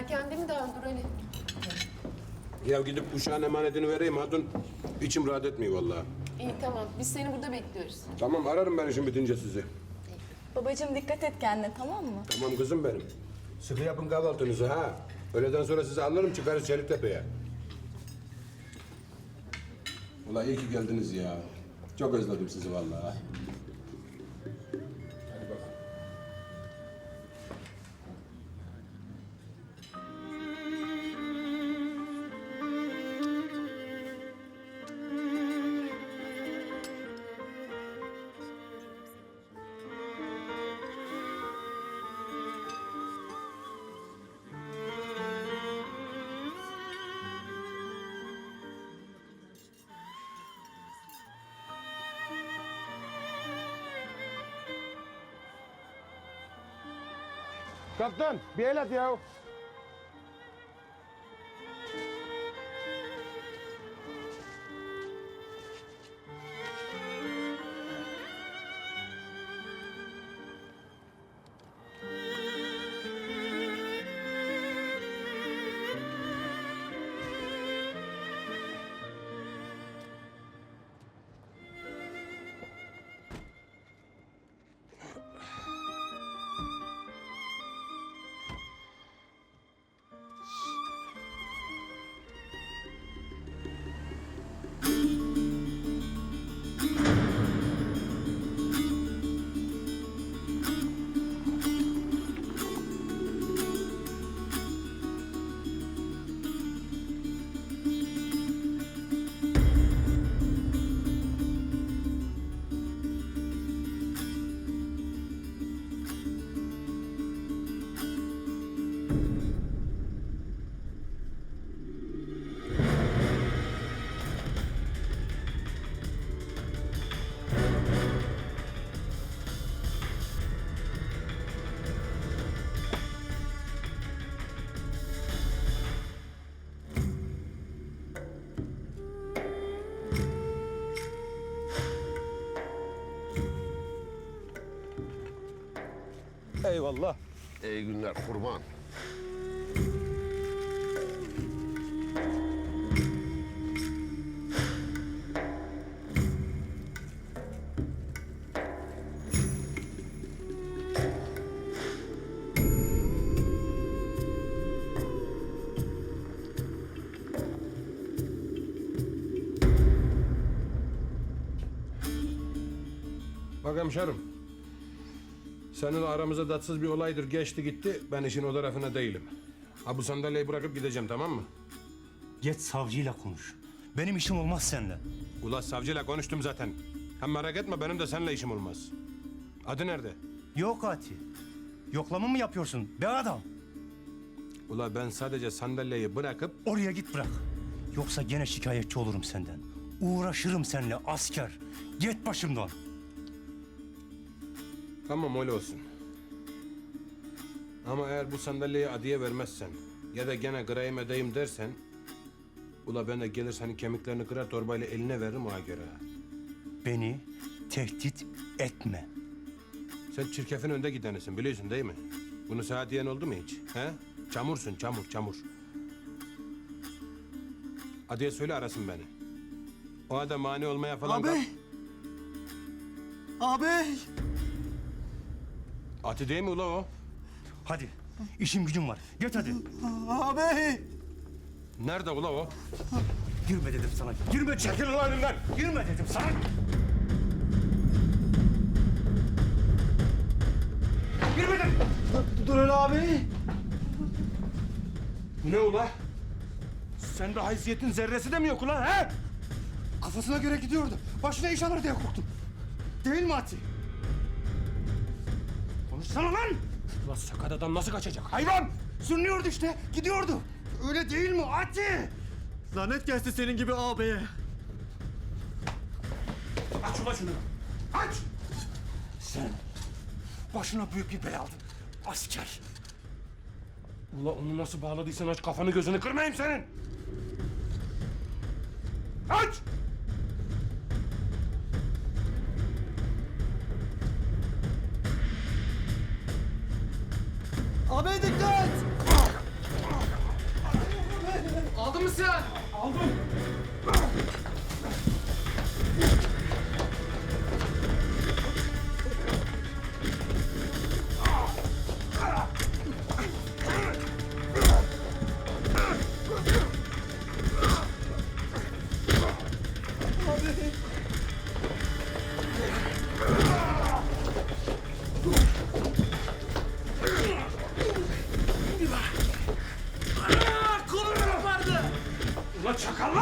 Erken değil mi daha dur Ali? Ya gidip uşağın emanetini vereyim hatun. İçim rahat etmiyor vallahi. İyi tamam biz seni burada bekliyoruz. Tamam ararım ben işim bitince sizi. Babacığım dikkat et kendine tamam mı? Tamam kızım benim. Sıkı yapın kahvaltınızı ha. Öğleden sonra sizi alırım çıkarız Çeliktepe'ye. Ulan iyi ki geldiniz ya. Çok özledim sizi vallahi. Kaptan bir el at ya. Eyvallah. İyi günler kurban. Bak hemşerim. Senin aramızda tatsız bir olaydır geçti gitti. Ben işin o tarafına değilim. Ha bu sandalyeyi bırakıp gideceğim tamam mı? Git savcıyla konuş. Benim işim olmaz seninle. Ula savcıyla konuştum zaten. Hem merak etme benim de seninle işim olmaz. Adı nerede? Yok Ati. Yoklama mı yapıyorsun be adam? Ula ben sadece sandalyeyi bırakıp Oraya git bırak. Yoksa gene şikayetçi olurum senden. Uğraşırım seninle asker. Git başımdan. Tamam öyle olsun. Ama eğer bu sandalyeyi Adi'ye vermezsen ya da gene kırayım edeyim dersen... Ula ben de gelir senin kemiklerini kırar torbayla eline veririm ona göre. Beni tehdit etme. Sen çirkefin önde gidenisin biliyorsun değil mi? Bunu sana diyen oldu mu hiç? He? Çamursun çamur çamur. Adi'ye söyle arasın beni. O adam mani olmaya falan... Abi! Abi! Ati değil mi ula o? Hadi. işim gücüm var. Git hadi. Abi! Nerede ula o? Girme dedim sana. Girme çekil ulan önümden. Girme dedim sana. Girme dedim. Durun abi! Ne ula? Sende haysiyetin zerresi de mi yok ulan he? Kafasına göre gidiyordu. Başına iş alır diye korktum. Değil mi Ati? Konuşsana lan! Ulan sakat adam nasıl kaçacak hayvan? Sürünüyordu işte. Gidiyordu. Öyle değil mi Ati? Lanet gelsin senin gibi ağabeye. Aç ulan şunu. Aç. Sen başına büyük bir bela aldın. Asker. Ula onu nasıl bağladıysan aç kafanı gözünü kırmayayım senin! Aç! Abi dikkat! Aldın mı sen? Aldım.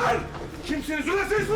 Çakallar! Kimsiniz ulan siz?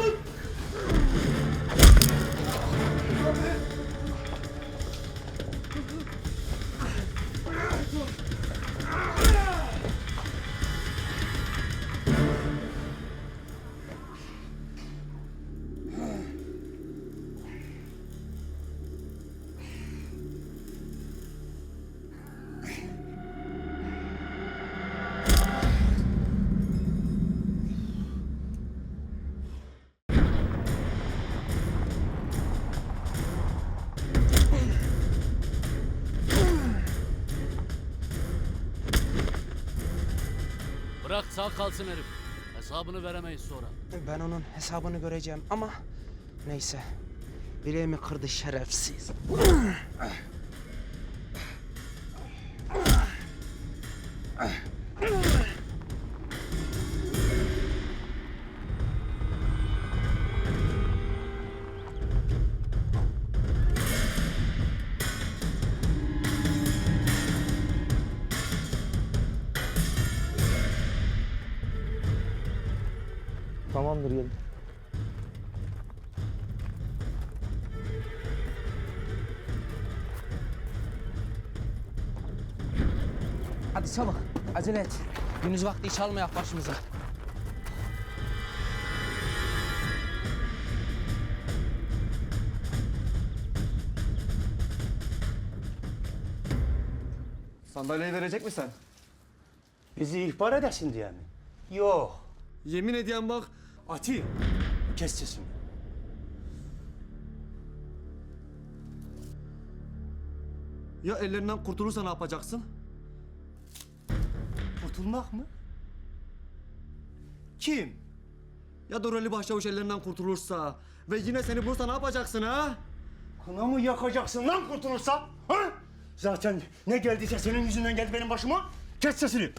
Bırak sağ kalsın herif. Hesabını veremeyiz sonra. Ben onun hesabını göreceğim ama neyse. Bileğimi kırdı şerefsiz. Tamamdır gelin. Hadi çabuk, acele et. Gündüz vakti iş almayak başımıza. Sandalyeyi verecek misin? Bizi ihbar edesin diye mi? Yok. Yemin ediyorum bak. Ati. Kes sesini. Ya ellerinden kurtulursa ne yapacaksın? Kurtulmak mı? Kim? Ya Dorali Başçavuş ellerinden kurtulursa ve yine seni bulursa ne yapacaksın ha? Kına mı yakacaksın lan kurtulursa? Ha? Zaten ne geldiyse senin yüzünden geldi benim başıma. Kes sesini.